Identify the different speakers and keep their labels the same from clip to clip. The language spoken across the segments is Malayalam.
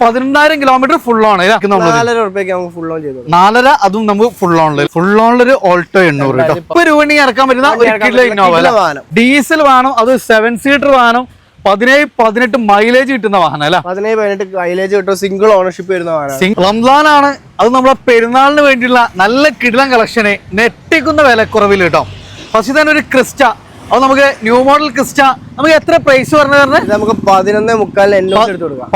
Speaker 1: പതിനെണ്ണായിരം കിലോമീറ്റർ ഫുൾ ഓൺ
Speaker 2: നാലര അതും നമുക്ക് ഫുൾ ഓൺ ചെയ്തു
Speaker 1: നാലര അതും നമുക്ക് ഫുൾ ഓണിൽ ഫുൾ ഓണിലൊരു ഓൾട്ടോ എണ്ണൂറ് കേട്ടോ ഇപ്പൊ രൂപണി ഇറക്കാൻ പറ്റുന്ന ഒരു കിലോ ഇന്നോവ ഡീസൽ വാഹനം. അത് സെവൻ സീറ്റർ വാഹനം പതിനേഴ് പതിനെട്ട് മൈലേജ് കിട്ടുന്ന വാഹനം അല്ല?
Speaker 2: പതിനേഴ് പതിനെട്ട് മൈലേജ് കിട്ടും സിംഗിൾ ഓണർഷിപ്പ് വരുന്ന വാഹനം
Speaker 1: റംസാനാണ്. അത് നമ്മളെ പെരുന്നാളിന് വേണ്ടിയുള്ള നല്ല കിടിലം കളക്ഷന് നെട്ടിക്കുന്ന വിലക്കുറവിൽ കേട്ടോ ഫസ്റ്റ് തന്നെ ഒരു ക്രിസ്റ്റ. അത് നമുക്ക് ന്യൂ മോഡൽ ക്രിസ്റ്റ നമുക്ക് എത്ര പ്രൈസ് പറഞ്ഞു? പറഞ്ഞത്
Speaker 2: നമുക്ക് പതിനൊന്നേ മുക്കാൽ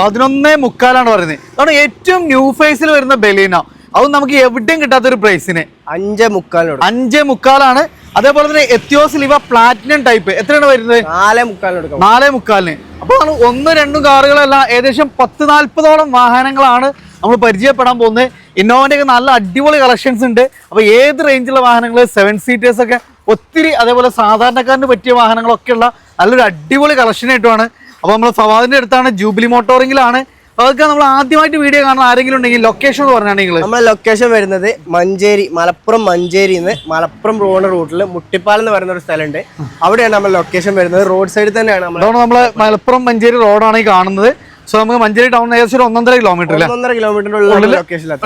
Speaker 1: പതിനൊന്നേ മുക്കാലാണ് പറയുന്നത്. അതാണ് ഏറ്റവും ന്യൂ ഫേസിൽ വരുന്ന ബലീന. അത് നമുക്ക് എവിടെയും കിട്ടാത്ത ഒരു പ്രൈസിന്
Speaker 2: അഞ്ചേ മുക്കാൽ
Speaker 1: അഞ്ചേ മുക്കാലാണ്. അതേപോലെ തന്നെ എത്തിയോസ് ഇവ പ്ലാറ്റിനം ടൈപ്പ് എത്രയാണ് വരുന്നത്?
Speaker 2: നാലേ മുക്കാലിന്
Speaker 1: നാലേ മുക്കാലിന്. അപ്പൊ ഒന്ന് രണ്ടും കാറുകളല്ല ഏകദേശം പത്ത് നാല്പതോളം വാഹനങ്ങളാണ് നമ്മൾ പരിചയപ്പെടാൻ പോകുന്നത്. ഇന്നോവന്റെ ഒക്കെ നല്ല അടിപൊളി കളക്ഷൻസ് ഉണ്ട്. അപ്പോൾ ഏത് റേഞ്ചിലുള്ള വാഹനങ്ങൾ സെവൻ സീറ്റേഴ്സ് ഒക്കെ ഒത്തിരി അതേപോലെ സാധാരണക്കാരന് പറ്റിയ വാഹനങ്ങളൊക്കെയുള്ള നല്ലൊരു അടിപൊളി കളക്ഷനായിട്ടുമാണ് അപ്പോൾ നമ്മൾ ഫവാദിന്റെ അടുത്താണ് ജൂബിലി മോട്ടോറിങ്ങിലാണ് അതൊക്കെ നമ്മൾ ആദ്യമായിട്ട് വീഡിയോ കാണുന്ന ആരെങ്കിലും ഉണ്ടെങ്കിൽ ലൊക്കേഷൻ എന്ന് പറഞ്ഞാണെങ്കിൽ
Speaker 2: നമ്മളെ ലൊക്കേഷൻ വരുന്നത് മഞ്ചേരി മലപ്പുറം മഞ്ചേരി നിന്ന് മലപ്പുറം റോഡ് റൂട്ടിൽ മുട്ടിപ്പാൽ എന്ന് പറയുന്ന ഒരു സ്ഥലമുണ്ട്. അവിടെയാണ് നമ്മൾ ലൊക്കേഷൻ വരുന്നത്. റോഡ് സൈഡിൽ തന്നെയാണ് നമ്മൾ
Speaker 1: നമ്മൾ മലപ്പുറം മഞ്ചേരി റോഡാണ് ഈ കാണുന്നത്. സോ നമുക്ക് മഞ്ചേരി ടൗൺ ഏകദേശം ഒരു ഒന്നൊന്നര കിലോമീറ്റർ
Speaker 2: കിലോമീറ്ററിനുള്ള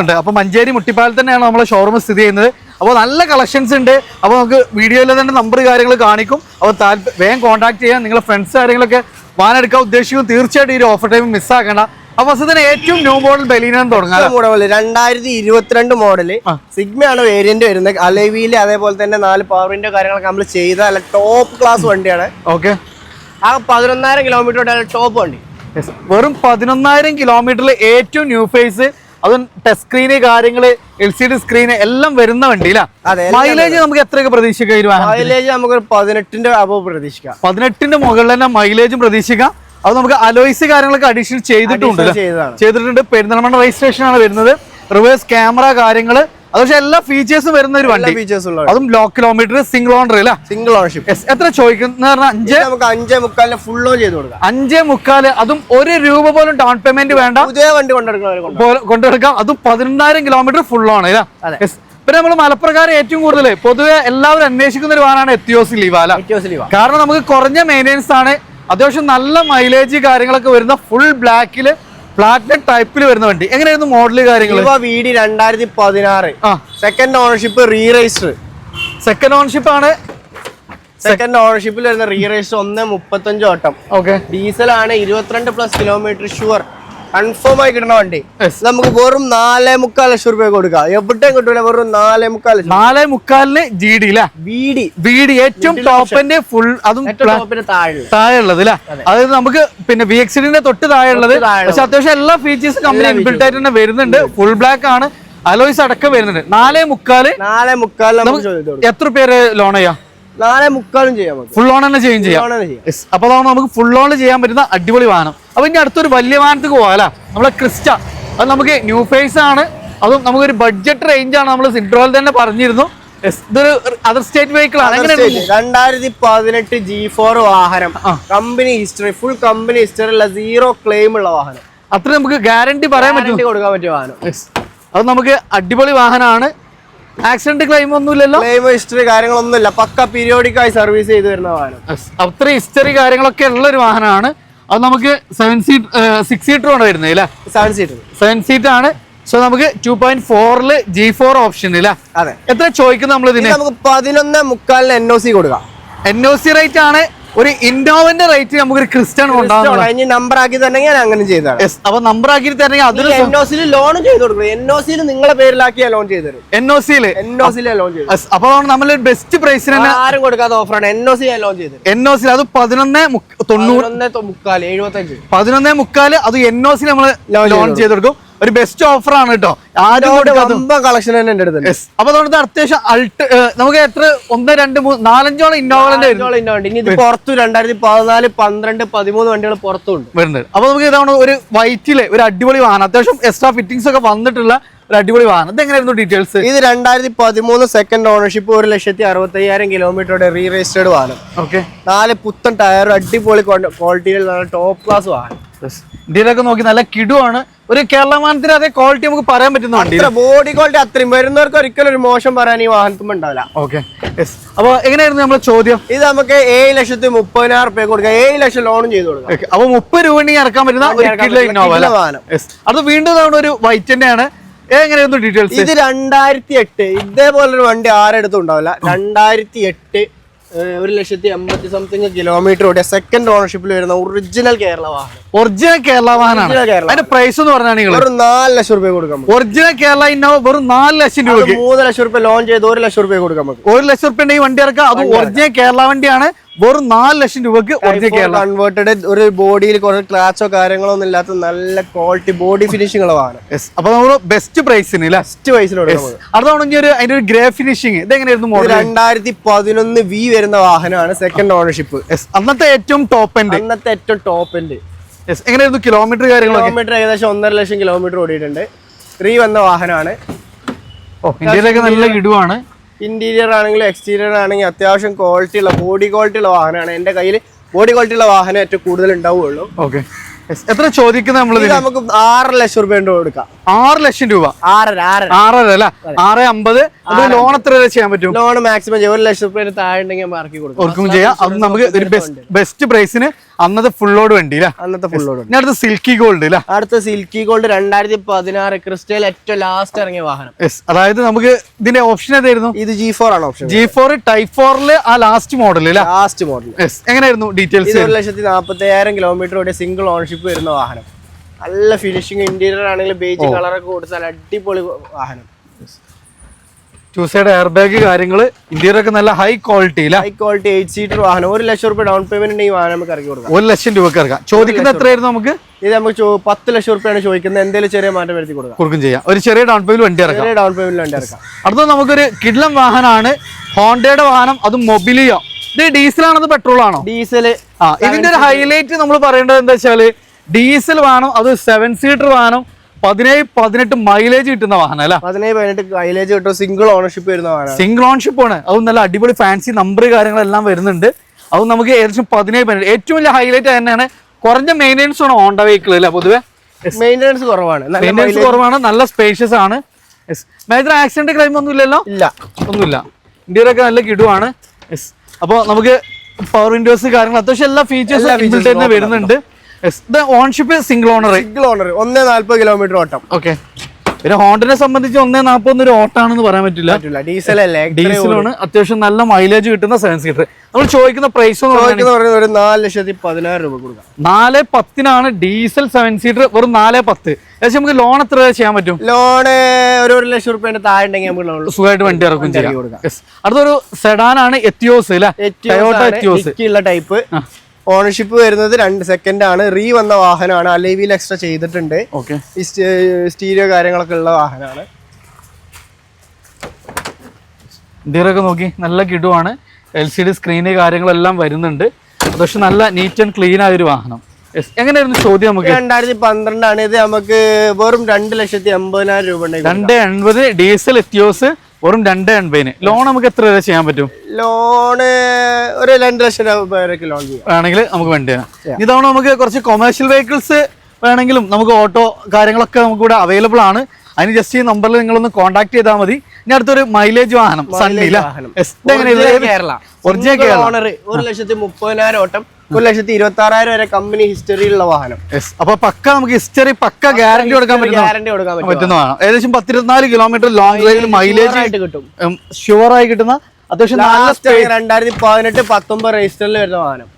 Speaker 1: ഉണ്ട്. അപ്പൊ മഞ്ചേരി മുട്ടിപ്പാലിൽ തന്നെയാണ് നമ്മളെ ഷോറൂം സ്ഥിതി ചെയ്യുന്നത്. അപ്പോൾ നല്ല കളക്ഷൻസ് ഉണ്ട്. അപ്പോൾ നമുക്ക് വീഡിയോയിൽ തന്നെ നമ്പർ കാര്യങ്ങൾ കാണിക്കും. അപ്പോൾ താല്പര്യം വേഗം കോൺടാക്ട് ചെയ്യാം. നിങ്ങളെ ഫ്രണ്ട്സ് കാര്യങ്ങളൊക്കെ വാനെടുക്കാൻ ഉദ്ദേശിക്കും തീർച്ചയായിട്ടും ഈ ഒരു ഓഫർ ടൈം മിസ്സാക്കണ്ട അപ്പൊ ഫസ്റ്റ് ഏറ്റവും ന്യൂ മോഡൽ ബലീനം തുടങ്ങാം
Speaker 2: മോഡൽ രണ്ടായിരത്തി ഇരുപത്തിരണ്ട്
Speaker 1: മോഡൽ.
Speaker 2: സിഗ്മയാണ് വേരിയന്റ് വരുന്നത്? അലവിയിൽ അതേപോലെ തന്നെ നാല് പവറിന്റെ കാര്യങ്ങളൊക്കെ നമ്മൾ ചെയ്ത ടോപ്പ് ക്ലാസ് വണ്ടിയാണ്.
Speaker 1: ഓക്കെ
Speaker 2: ആ പതിനൊന്നായിരം കിലോമീറ്റർ ടോപ്പ് വണ്ടി.
Speaker 1: വെറും പതിനൊന്നായിരം കിലോമീറ്ററിൽ ഏറ്റവും ന്യൂ ഫേസ് അതും ടച്ച് സ്ക്രീന് കാര്യങ്ങൾ എൽ സി ഡി സ്ക്രീന് എല്ലാം വരുന്ന വണ്ടിയില്ല മൈലേജ് നമുക്ക് എത്രയൊക്കെ പ്രതീക്ഷിക്കാം
Speaker 2: മൈലേജ് നമുക്ക് പതിനെട്ടിന്റെ പ്രതീക്ഷിക്കാം.
Speaker 1: പതിനെട്ടിന്റെ മുകളിൽ തന്നെ മൈലേജും പ്രതീക്ഷിക്കാം. അത് നമുക്ക് അലോയ്സ് കാര്യങ്ങളൊക്കെ അഡീഷണൽ ചെയ്തിട്ടുണ്ട് ചെയ്തിട്ടുണ്ട്. പെരിന്തൽമണ്ണ രജിസ്ട്രേഷൻ ആണ് വരുന്നത്. റിവേഴ്സ് ക്യാമറ കാര്യങ്ങൾ അത് പക്ഷേ എല്ലാ ഫീച്ചേഴ്സും വരുന്ന ഒരു വണ്ടി.
Speaker 2: ഫീച്ചേഴ്സ് ഉള്ള
Speaker 1: അതും ലോ കിലോമീറ്റർ സിംഗിൾ ഓണർ അല്ല?
Speaker 2: Single ownership.
Speaker 1: എത്ര ചോദിക്കുന്ന അഞ്ച്
Speaker 2: നമുക്ക് അഞ്ചേ മുക്കാലിന് ഫുൾ ഓൺ ചെയ്ത് കൊടുക്കാം.
Speaker 1: അഞ്ചേ മുക്കാൽ അതും ഒരു രൂപ പോലും ഡൗൺ പേയ്മെന്റ് വേണ്ട.
Speaker 2: പുതിയ വണ്ടി
Speaker 1: കൊണ്ടെടുക്കാം കൊണ്ടെടുക്കാം. അതും പതിനെണ്ണായിരം കിലോമീറ്റർ ഫുൾ ആണ് അല്ല. പിന്നെ നമ്മൾ മലപ്രകാരം ഏറ്റവും കൂടുതൽ പൊതുവെ എല്ലാവരും അന്വേഷിക്കുന്ന ഒരു വാഹനമാണ് എത്തിയോസ്
Speaker 2: ലീവാല
Speaker 1: കാരണം നമുക്ക് കുറഞ്ഞ മെയിന്റെനൻസ് ആണ്. അത്യാവശ്യം നല്ല മൈലേജ് കാര്യങ്ങളൊക്കെ വരുന്ന ഫുൾ ബ്ലാക്കിൽ പ്ലാറ്റിനം ടൈപ്പിൽ വരുന്ന വണ്ടി. എങ്ങനെയായിരുന്നു മോഡൽ കാര്യങ്ങൾ
Speaker 2: വീടി വി ഡി രണ്ടായിരത്തി പതിനാറ് second ownership re register
Speaker 1: second ownership ആണ്
Speaker 2: സെക്കൻഡ് ഓണർഷിപ്പിൽ വരുന്ന റീ രജിസ്റ്റർ ഒന്ന് മുപ്പത്തഞ്ച് ഓട്ടം
Speaker 1: ഓക്കെ
Speaker 2: ഡീസൽ ആണ് ഇരുപത്തിരണ്ട് പ്ലസ് കിലോമീറ്റർ ഷുവർ കൺഫേം ആയി കിട്ടുന്ന വണ്ടി. നമുക്ക് വെറും നാലേ മുക്കാൽ ലക്ഷം രൂപ കൊടുക്കാം. എവിടെയും കിട്ടൂല വെറും നാലേ മുക്കാൽ ലക്ഷം.
Speaker 1: നാലേ മുക്കാലിന് ജി ഡി അല്ലെ?
Speaker 2: ബി ഡി
Speaker 1: ബി ഡി ഏറ്റവും ടോപ്പിന്റെ ഫുൾ അതും
Speaker 2: താഴെയുള്ളത് അല്ലെ താഴെ
Speaker 1: ഉള്ളത് അല്ലേ? അതായത് നമുക്ക് പിന്നെ വി എക്സിഡിന്റെ തൊട്ട് താഴെ ഉള്ളത് പക്ഷെ അത്യാവശ്യം എല്ലാ ഫീച്ചേഴ്സും കമ്പനി ഇൻബിൽട്ട് ആയിട്ട് തന്നെ വരുന്നുണ്ട്. ഫുൾ ബ്ലാക്ക് ആണ്. അലോയ്സ് അടക്കം വരുന്നുണ്ട്. നാലേ മുക്കാൽ
Speaker 2: നാലേ മുക്കാൽ
Speaker 1: എത്ര പേര് ലോൺ ചെയ്യാം?
Speaker 2: നാലേ മുക്കാലും ചെയ്യാം
Speaker 1: ഫുൾ ഓൺ തന്നെ ചെയ്യും ചെയ്യാം.
Speaker 2: ലോൺ തന്നെ ചെയ്യാം.
Speaker 1: Yes. അപ്പൊ അതാണ് നമുക്ക് ഫുൾ ഓൺ ചെയ്യാൻ പറ്റുന്ന അടിപൊളി വാഹനം. അപ്പൊ ഇനി അടുത്തൊരു വലിയ വാഹനത്തേക്ക് പോകാം അല്ല? നമ്മളെ ക്രിസ്റ്റ അത് നമുക്ക് ന്യൂ ഫേസ് ആണ്. അതും നമുക്കൊരു ബഡ്ജറ്റ് റേഞ്ച് ആണ് നമ്മൾ സിൻട്രോയിൽ തന്നെ പറഞ്ഞിരുന്നു. ഇതൊരു അതർ സ്റ്റേറ്റ് വെഹിക്കിൾ
Speaker 2: രണ്ടായിരത്തി പതിനെട്ട് ജി ഫോർ വാഹനം. Company history full company history ഉള്ള സീറോ ക്ലെയിം ഉള്ള വാഹനം.
Speaker 1: അത്ര നമുക്ക് ഗ്യാരണ്ടി പറയാൻ പറ്റും
Speaker 2: കൊടുക്കാൻ പറ്റിയ വാഹനം.
Speaker 1: അത് നമുക്ക് അടിപൊളി വാഹനമാണ്. ആക്സിഡന്റ് ക്ലെയിം ഒന്നുമില്ലല്ലോ?
Speaker 2: ക്ലെയിം ഹിസ്റ്ററി കാര്യങ്ങളൊന്നുമില്ല. പക്ക പീരിയോഡിക് ആയി സർവീസ് ചെയ്തു വരുന്ന വാഹനം.
Speaker 1: അത്രയും അത്ര ഹിസ്റ്ററി കാര്യങ്ങളൊക്കെ ഉള്ള ഒരു വാഹനമാണ്. അത് നമുക്ക് സെവൻ സീറ്റ് സിക്സ് സീറ്റർ ആണ് വരുന്നത് അല്ലേ?
Speaker 2: സെവൻ സീറ്റർ
Speaker 1: സെവൻ സീറ്റ് ആണ്. സോ നമുക്ക് ടു പോയിന്റ് ഫോറിൽ ജി ഫോർ ഓപ്ഷൻ ഇല്ല?
Speaker 2: അതെ.
Speaker 1: എത്ര ചോദിക്കുന്നത് നമ്മൾ
Speaker 2: ഇത്
Speaker 1: ഇതിന്
Speaker 2: നമുക്ക് പതിനൊന്ന് മുക്കാലിന് എൻ ഒ സി കൊടുക്കാം.
Speaker 1: എൻ ഒ സി റേറ്റ് ആണ്. ഒരു ഇന്നോവന്റെ റേറ്റ് നമുക്ക് ഒരു ക്രിസ്റ്റൺ
Speaker 2: ഉണ്ടാവും നമ്പർ ആക്കി തന്നെ ഞാൻ അങ്ങനെ ചെയ്താണ്
Speaker 1: അപ്പൊ നമ്പർ ആക്കി തരണമെങ്കിൽ അതിൽ
Speaker 2: എൻ ഒ സിയിൽ ലോൺ ചെയ്ത് കൊടുക്കും എൻ ഒ സിയിൽ നിങ്ങളെ പേരിലാക്കിയാ ലോൺ ചെയ്ത് തരും.
Speaker 1: എൻ ഒ
Speaker 2: എൻ ഒ സിയിലെ ലോൺ ചെയ്തു.
Speaker 1: അപ്പൊ നമ്മൾ ബെസ്റ്റ് പ്രൈസിന് തന്നെ
Speaker 2: ആരും കൊടുക്കാത്ത ഓഫറാണ് എൻ ഒ സി ലോൺ ചെയ്ത്
Speaker 1: എൻ ഒ അത് പതിനൊന്ന് തൊണ്ണൂറ്
Speaker 2: മുക്കാൽ എഴുപത്തഞ്ച്.
Speaker 1: പതിനൊന്നേ മുക്കാൽ അത് എൻ ഒ സി നമ്മൾ ലോൺ ചെയ്ത് കൊടുക്കും. ഒരു ബെസ്റ്റ് ഓഫർ ആണ് കേട്ടോ. ആരും
Speaker 2: കളക്ഷൻ തന്നെ എന്റെ അടുത്ത്.
Speaker 1: അപ്പൊ അതുകൊണ്ട് അത്യാവശ്യം അൾട്ട് നമുക്ക് എത്ര? ഒന്ന് രണ്ട് മൂന്ന് നാലഞ്ചോളം ഇന്നോവലിന്റെ
Speaker 2: ഉണ്ട്. ഇനി ഇത് പുറത്തു രണ്ടായിരത്തി പതിനാല് പന്ത്രണ്ട് പതിമൂന്ന് വണ്ടികൾ പുറത്തുണ്ട്
Speaker 1: വരുന്നുണ്ട്. അപ്പൊ നമുക്ക് ഇതാണ് ഒരു വൈറ്റിലെ ഒരു അടിപൊളി വാഹനം. അത്യാവശ്യം എക്സ്ട്രാ ഫിറ്റിംഗ്സ് ഒക്കെ വന്നിട്ടുള്ള ഒരു അടിപൊളി വാഹനം. ഇത് എങ്ങനെയായിരുന്നു ഡീറ്റെയിൽസ്
Speaker 2: ഇത് രണ്ടായിരത്തി പതിമൂന്ന് സെക്കൻഡ് ഓണർഷിപ്പ് ഒരു ലക്ഷത്തി അറുപത്തി അയ്യായിരം കിലോമീറ്ററുടെ റീ രജിസ്റ്റേർഡ് വാഹനം.
Speaker 1: ഓക്കെ
Speaker 2: നാല് പുത്തൻ ടയർ അടിപൊളി ക്വാളിറ്റിയിൽ ടോപ്പ് ക്ലാസ് വാഹനം.
Speaker 1: ഇന്ത്യയിലൊക്കെ നോക്കി നല്ല കിടുവാണ്. ഒരു കേരള വാഹനത്തിന് അതേ ക്വാളിറ്റി നമുക്ക് പറയാൻ പറ്റുന്ന വണ്ടി
Speaker 2: ബോഡി ക്വാളിറ്റി അത്രയും വരുന്നവർക്ക് ഒരിക്കലും ഒരു മോശം പറയാൻ ഈ വാഹനത്തും ഉണ്ടാവില്ല.
Speaker 1: ഓക്കെ അപ്പൊ എങ്ങനെയായിരുന്നു നമ്മുടെ ചോദ്യം?
Speaker 2: ഇത് നമുക്ക് ഏഴ് ലക്ഷത്തി മുപ്പതിനായിരം റുപ്യ കൊടുക്കുക ഏഴ് ലക്ഷം ലോണും ചെയ്ത് കൊടുക്കാം.
Speaker 1: അപ്പൊ മുപ്പത് രൂപ ഇറക്കാൻ പറ്റുന്ന ഒരു ഇന്നോവ
Speaker 2: വാഹനം.
Speaker 1: അത് വീണ്ടും നമ്മുടെ ഒരു വൈറ്റ് തന്നെയാണ്. എങ്ങനെയായിരുന്നു ഡീറ്റെയിൽസ്
Speaker 2: ഇത് രണ്ടായിരത്തി എട്ട്. ഇതേപോലൊരു വണ്ടി ആരെടുത്തും ഉണ്ടാവില്ല. രണ്ടായിരത്തി എട്ട് ഒരു ലക്ഷത്തി അമ്പത്തി സംതിങ് കിലോമീറ്റർ ഓടിയ സെക്കൻഡ് ഓണർഷിപ്പിൽ വരുന്ന ഒറിജിനൽ കേരള വാഹനം.
Speaker 1: ഒറിജിനൽ കേരള വാഹനമാണ്
Speaker 2: കേരള.
Speaker 1: അതിന്റെ പ്രൈസ് എന്ന് പറഞ്ഞാൽ നിങ്ങൾ
Speaker 2: ഒരു നാല് ലക്ഷം രൂപ കൊടുക്കാം.
Speaker 1: ഒറിജിനൽ കേരള ഇന്നോവ വെറും നാല് ലക്ഷം രൂപ
Speaker 2: മൂന്ന് ലക്ഷം രൂപ ലോൺ ചെയ്ത് ഒരു ലക്ഷം രൂപ കൊടുക്കാം
Speaker 1: ഒരു ലക്ഷം രൂപ ഉണ്ടെങ്കിൽ വണ്ടി ഇറക്കാം അത് ഒറിജിനൽ കേരള വണ്ടിയാണ്. വെറും നാല് ലക്ഷം രൂപക്ക്
Speaker 2: കൺവേർട്ടഡ് ഒരു ബോഡിയിൽ കുറേ ക്ലാച്ചോ കാര്യങ്ങളോ ഒന്നും ഇല്ലാത്ത നല്ല ക്വാളിറ്റി ബോഡി ഫിനിഷിംഗുള്ള വാഹനം.
Speaker 1: അപ്പൊ നമ്മൾ ബെസ്റ്റ് പ്രൈസിന് ബെസ്റ്റ്
Speaker 2: ഫസ്റ്റ്
Speaker 1: അതാണെങ്കിൽ. ഒരു അതിന്റെ ഒരു ഗ്രേ ഫിനിഷിംഗ്
Speaker 2: ഇതെങ്ങനെയായിരുന്നു
Speaker 1: മോഡൽ
Speaker 2: രണ്ടായിരത്തി പതിനൊന്ന് വി വരുന്ന വാഹനമാണ് സെക്കൻഡ് ഓണർഷിപ്പ്
Speaker 1: അന്നത്തെ ഏറ്റവും ടോപ്പ് എൻഡ്
Speaker 2: അന്നത്തെ ഏറ്റവും ടോപ്പ് എൻഡ്
Speaker 1: എങ്ങനെയായിരുന്നു കിലോമീറ്റർ കാര്യങ്ങൾ
Speaker 2: കിലോമീറ്റർ ഏകദേശം ഒന്നര ലക്ഷം കിലോമീറ്റർ ഓടിയിട്ടുണ്ട്. ത്രീ വന്ന വാഹനമാണ്.
Speaker 1: ഓ ഇന്ത്യയിലൊക്കെ നല്ല ഇടുവാണ്
Speaker 2: ഇന്റീരിയർ ആണെങ്കിലും എക്സ്റ്റീരിയർ ആണെങ്കിലും അത്യാവശ്യം ക്വാളിറ്റി ഉള്ള ബോഡി ക്വാളിറ്റി ഉള്ള വാഹനമാണ്. എന്റെ കയ്യിൽ ബോഡി ക്വാളിറ്റി ഉള്ള വാഹനം ഏറ്റവും കൂടുതൽ ഉണ്ടാവുകയുള്ളൂ.
Speaker 1: ഓക്കെ എത്ര ചോദിക്കുന്നത് നമ്മൾ
Speaker 2: നമുക്ക് ആറ് ലക്ഷം രൂപ കൊടുക്കാം.
Speaker 1: ആറ് ലക്ഷം രൂപ?
Speaker 2: ആറര ആറര.
Speaker 1: ആറര അല്ല? ആറ് അമ്പത്? അത് ലോൺ എത്ര വരെ ചെയ്യാൻ പറ്റും?
Speaker 2: ലോൺ മാക്സിമം ഒരു ലക്ഷം രൂപ താഴെ ഉണ്ടെങ്കിൽ ഇറക്കി കൊടുക്കും.
Speaker 1: ചെയ്യാം. അത് നമുക്ക് ഒരു ബെസ്റ്റ് പ്രൈസിന് അന്നത്തെ ഫുള്ളോട് വണ്ടി
Speaker 2: അന്നത്തെ ഫുള്ളോട്
Speaker 1: ഇനി അടുത്ത സിൽക്കി ഗോൾഡ്
Speaker 2: അടുത്ത സിൽക്കി ഗോൾഡ് രണ്ടായിരത്തി പതിനാറ് ക്രിസ്റ്റൽ ഏറ്റവും ലാസ്റ്റ് ഇറങ്ങിയ വാഹനം.
Speaker 1: അതായത് നമുക്ക് ഇതിന്റെ ഓപ്ഷൻ ഏതായിരുന്നു?
Speaker 2: ഇത് ജി ഫോർ ആണ് ഓപ്ഷൻ
Speaker 1: ജി ഫോർ ടൈപ്പ് ഫോറിൽ ആ ലാസ്റ്റ് മോഡൽ
Speaker 2: ലാസ്റ്റ് മോഡൽ
Speaker 1: എങ്ങനെയായിരുന്നു ഡീറ്റെയിൽസ്
Speaker 2: ഒരു ലക്ഷത്തി നാൽപ്പത്തി അയ്യായിരം കിലോമീറ്റർ ഓടിയ സിംഗിൾ ഓണർഷിപ്പ് വരുന്ന വാഹനം. നല്ല ഫിനിഷിംഗ് ഇന്റീരിയർ ആണെങ്കിലും ബേജ് കളറൊക്കെ കൊടുത്താൽ അടിപൊളി വാഹനം.
Speaker 1: ടു സൈഡ് എയർ ബാഗ് കാര്യങ്ങൾ ഇന്ത്യയിലൊക്കെ ഒക്കെ നല്ല high quality
Speaker 2: high quality eight seater വാഹനം. ഒരു ലക്ഷം രൂപ ഡൗൺ പേയ്മെന്റ് ഈ വാഹനം നമുക്ക് ഇറക്കി കൊടുക്കാം.
Speaker 1: ഒരു ലക്ഷം രൂപ ഇറക്കാം. ചോദിക്കുന്നത് എത്രയായിരുന്നു നമുക്ക്?
Speaker 2: ഇത് നമുക്ക് പത്ത് ലക്ഷം രൂപയാണ് ചോദിക്കുന്നത്. എന്തെങ്കിലും ചെറിയ മാറ്റം വരുത്തി കൊടുക്കാം.
Speaker 1: കൊടുക്കും ചെയ്യാം. ഒരു ചെറിയ ഡൗൺ പേയ്മെന്റ് വണ്ടി ഇറക്കാം.
Speaker 2: ചെറിയ ഡൗൺ പേയ്മെന്റ് വണ്ടി ഇറക്കാം.
Speaker 1: അടുത്ത നമുക്കൊരു കിഡ്ലം വാഹനമാണ് ഹോണ്ടയുടെ വാഹനം അത് മൊബിലിയോ. ഇത് ഡീസൽ ആണോ പെട്രോൾ ആണോ
Speaker 2: ഡീസൽ
Speaker 1: ആ ഇതിന്റെ ഒരു ഹൈലൈറ്റ് നമ്മൾ പറയേണ്ടത് എന്താ വെച്ചാൽ ഡീസൽ വാഹനം അത് സെവൻ സീറ്റർ വാഹനം പതിനേഴ് പതിനെട്ട് മൈലേജ് കിട്ടുന്ന വാഹനം അല്ല?
Speaker 2: പതിനേഴ് പതിനെട്ട് മൈലേജ് കിട്ടും സിംഗിൾ ഓണർഷിപ്പ് വരുന്ന വാഹനം.
Speaker 1: സിംഗിൾ ഓണർഷിപ്പ് ആണ്. അതും നല്ല അടിപൊളി ഫാൻസി നമ്പർ കാര്യങ്ങളെല്ലാം വരുന്നുണ്ട്. അത് നമുക്ക് ഏകദേശം പതിനേഴ് പതിനെട്ട്. ഏറ്റവും വലിയ ഹൈലൈറ്റ് തന്നെയാണ് കുറഞ്ഞ മെയിന്റെനൻസ് ആണ് ഓണ്ട വെഹിക്കിൾ അല്ലേ പൊതുവെ?
Speaker 2: മെയിന്റെനൻസ് കുറവാണ്. നല്ല
Speaker 1: മെയിന്റെനൻസ് കുറവാണ് നല്ല സ്പേഷ്യസ് ആണ്. യെസ് മേജർ ആക്സിഡന്റ് ക്ലെയിം ഒന്നും ഇല്ലല്ലോ?
Speaker 2: ഇല്ല.
Speaker 1: ഒന്നുമില്ല. ഇന്ത്യയിലൊക്കെ നല്ല കിടുവാണ്. യെസ് അപ്പോൾ നമുക്ക് പവർ വിൻഡോസ് കാര്യങ്ങൾ അത്യാവശ്യം എല്ലാ ഫീച്ചേഴ്സും തന്നെ വരുന്നുണ്ട്. Ownership single owner
Speaker 2: single owner ഒന്നേ നാല്പത് കിലോമീറ്റർ ഓട്ടം.
Speaker 1: ഓക്കെ പിന്നെ ഹോണ്ടനെ സംബന്ധിച്ച് ഒന്നേ നാൽപ്പത് ഒരു ഓട്ടാണെന്ന് പറയാൻ പറ്റില്ല.
Speaker 2: ഡീസൽ അല്ലേ?
Speaker 1: ഡീസലാണ് അത്യാവശ്യം നല്ല മൈലേജ് കിട്ടുന്ന സെവൻ സീറ്റർ നമ്മൾ ചോദിക്കുന്ന പ്രൈസ് എന്ന് പറഞ്ഞാൽ
Speaker 2: പറയുന്നത് ഒരു നാല് ലക്ഷത്തി പതിനായിരം രൂപ കൊടുക്കാം.
Speaker 1: നാല് പത്തിനാണ് ഡീസൽ സെവൻ സീറ്റർ വെറും നാല് പത്ത്. ഏകദേശം നമുക്ക് ലോൺ എത്ര ചെയ്യാൻ പറ്റും?
Speaker 2: ലോൺ ഒരു ഒരു ലക്ഷം റുപ്യന്റെ താഴെ ഉണ്ടെങ്കിൽ നമുക്ക്
Speaker 1: സുഖമായിട്ട് വണ്ടി ഇറക്കും ചെയ്യാം. അടുത്തൊരു സെഡാൻ സെഡാനാണ് എത്തിയോസ് അല്ലെ? ടയോട്ട എത്തിയോസ്
Speaker 2: ടൈപ്പ് ഓണർഷിപ്പ് വരുന്നത് രണ്ട് സെക്കൻഡ് ആണ്. റീ വന്ന വാഹനമാണ്. അലൈവിൽ എക്സ്ട്രാ ചെയ്തിട്ടുണ്ട്. ഈ സ്റ്റീരിയോ കാര്യങ്ങളൊക്കെ ഉള്ള വാഹനമാണ്.
Speaker 1: ഇന്ത്യയിലൊക്കെ നോക്കി? നല്ല കിടുവാണ്. എൽ സി ഡി സ്ക്രീന് കാര്യങ്ങളെല്ലാം വരുന്നുണ്ട്. പക്ഷെ നല്ല നീറ്റ് ആൻഡ് ക്ലീൻ ആയ ഒരു വാഹനം. എങ്ങനെയായിരുന്നു ചോദ്യം നമുക്ക്?
Speaker 2: രണ്ടായിരത്തി പന്ത്രണ്ടാണ് ഇത് നമുക്ക് വെറും രണ്ട് ലക്ഷത്തി എൺപതിനായിരം രൂപ
Speaker 1: രണ്ട് എൺപത് ഡീസൽ എത്തിയോസ് വെറും രണ്ട് എൺപതിന് ലോൺ നമുക്ക് എത്ര വരെ ചെയ്യാൻ പറ്റും?
Speaker 2: ലോണ് ഒരു രണ്ട് ലക്ഷം രൂപ വരെയൊക്കെ ലോൺ ചെയ്യാം.
Speaker 1: വേണമെങ്കിൽ നമുക്ക് വേണ്ടി വരാം. ഇതവണ നമുക്ക് കുറച്ച് കൊമേഴ്ഷ്യൽ വെഹിക്കിൾസ് വേണമെങ്കിലും നമുക്ക് ഓട്ടോ കാര്യങ്ങളൊക്കെ നമുക്ക് ഇവിടെ അവൈലബിൾ ആണ്. അതിന് ജസ്റ്റ് ഈ നമ്പറിൽ നിങ്ങളൊന്ന് കോൺടാക്ട് ചെയ്താൽ മതി. ഇനി അടുത്തൊരു മൈലേജ് വാഹനം സണ്ണില
Speaker 2: കേരള.
Speaker 1: ഒറിജിനൽ കേരള.
Speaker 2: ഒരു ലക്ഷത്തി മുപ്പതിനായിരം ഓട്ടം ഒരു ലക്ഷത്തി ഇരുപത്തി ആറായിരം വരെ കമ്പനി ഹിസ്റ്ററിയിലുള്ള വാഹനം.
Speaker 1: അപ്പൊ പക്ക നമുക്ക് ഹിസ്റ്ററി പക്ക ഗ്യാരണ്ടി കൊടുക്കാൻ പറ്റും
Speaker 2: ഗ്യാരണ്ടി കൊടുക്കാൻ പറ്റും.
Speaker 1: പറ്റുന്നതാണ് ഏകദേശം പത്തിരുപത്തിനാല് കിലോമീറ്റർ ലോങ് ഡ്രൈവിൽ മൈലേജ്
Speaker 2: ആയിട്ട് കിട്ടും.
Speaker 1: ഷുവർ ആയി കിട്ടുന്ന അത്യാവശ്യം നല്ല
Speaker 2: രണ്ടായിരത്തി പതിനെട്ട് പത്തൊമ്പത് രജിസ്റ്ററിൽ വരുന്ന വാഹനം.